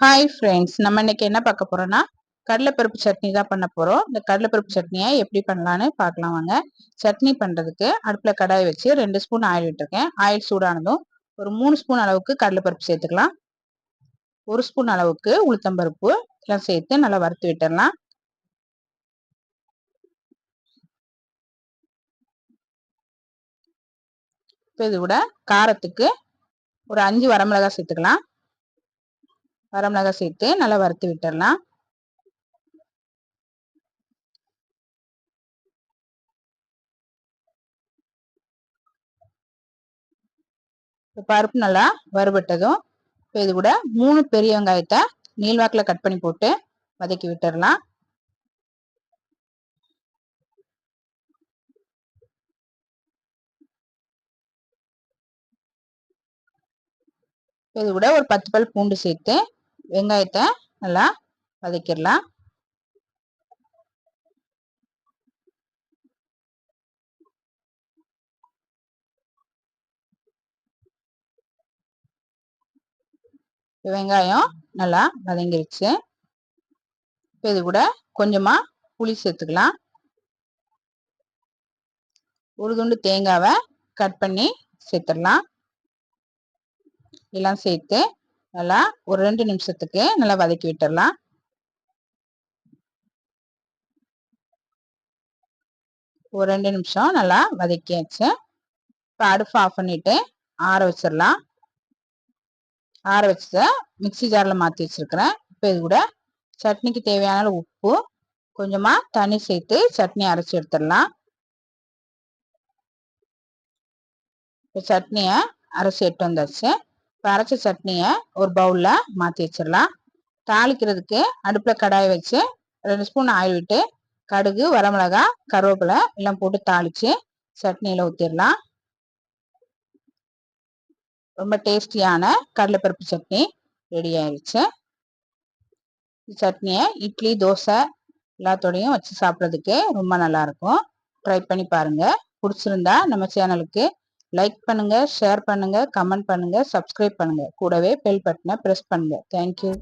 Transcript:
Hi friends நம்ம இன்னைக்கு என்ன பார்க்க போறோம்னா கடலைப்பருப்பு சட்னி தான் பண்ண போறோம். இந்த கடலைப்பருப்பு சட்னியை எப்படி பண்ணலான்னு பார்க்கலாம் வாங்க. சட்னி பண்றதுக்கு அடுப்புல கடாய் வச்சு ரெண்டு ஸ்பூன் ஆயில் விட்டுருக்கேன். ஆயில் சூடானதும் ஒரு மூணு ஸ்பூன் அளவுக்கு கடலைப்பருப்பு சேர்த்துக்கலாம். ஒரு ஸ்பூன் அளவுக்கு உளுத்தம்பருப்பு எல்லாம் சேர்த்து நல்லா வறுத்து விட்டுடலாம் இப்போ இது கூட காரத்துக்கு ஒரு அஞ்சு வரமிளகாய் சேர்த்துக்கலாம். வரமிளகாய் சேர்த்து நல்லா வறுத்து விட்டுடலாம். பருப்பு நல்லா வறுபட்டதும் இப்போ இது கூட மூணு பெரிய வெங்காயத்தை நீள்வாக்கில் கட் பண்ணி போட்டு வதக்கி விட்டுடலாம். இது கூட ஒரு பத்து பல் பூண்டு சேர்த்து வெங்காயத்தை நல்லா வதக்கிடலாம். வெங்காயம் நல்லா வதங்கிருச்சு. இப்போ இது கூட கொஞ்சமாக புளி சேர்த்துக்கலாம். ஒரு துண்டு தேங்காவை கட் பண்ணி சேர்த்துடலாம். எல்லாம் சேர்த்து நல்லா ஒரு ரெண்டு நிமிஷத்துக்கு நல்லா வதக்கி விட்டுடலாம் ஒரு ரெண்டு நிமிஷம் நல்லா வதக்கியாச்சு. இப்போ அடுப்பு ஆஃப் பண்ணிட்டு ஆற வச்சிடலாம். ஆற வச்சத மிக்சி ஜாரில் மாற்றி வச்சிருக்கிறேன். இப்போ இது கூட சட்னிக்கு தேவையான உப்பு கொஞ்சமாக தண்ணி சேர்த்து சட்னி அரைச்சி எடுத்துடலாம். இப்போ சட்னியை அரைச்சி எடுத்து வந்தாச்சு. அரைச்ச சட்னியை ஒரு பவுலில் மாற்றி வச்சிடலாம். தாளிக்கிறதுக்கு அடுப்பில் கடாயை வச்சு ரெண்டு ஸ்பூன் ஆயில் விட்டு கடுகு வரமிளகா கருவேப்பிலை எல்லாம் போட்டு தாளித்து சட்னியில் ஊற்றிடலாம் ரொம்ப டேஸ்டியான கடலைப்பருப்பு சட்னி ரெடி ஆயிடுச்சு சட்னியை இட்லி தோசை எல்லாத்தோடையும் வச்சு சாப்பிட்றதுக்கு ரொம்ப நல்லாயிருக்கும் ட்ரை பண்ணி பாருங்கள் பிடிச்சிருந்தா நம்ம சேனலுக்கு லைக் பண்ணுங்க ஷேர் பண்ணுங்க கமெண்ட் பண்ணுங்க சப்ஸ்கிரைப் பண்ணுங்க. கூடவே பெல் பட்டனை ப்ரெஸ் பண்ணுங்க. தேங்க்யூ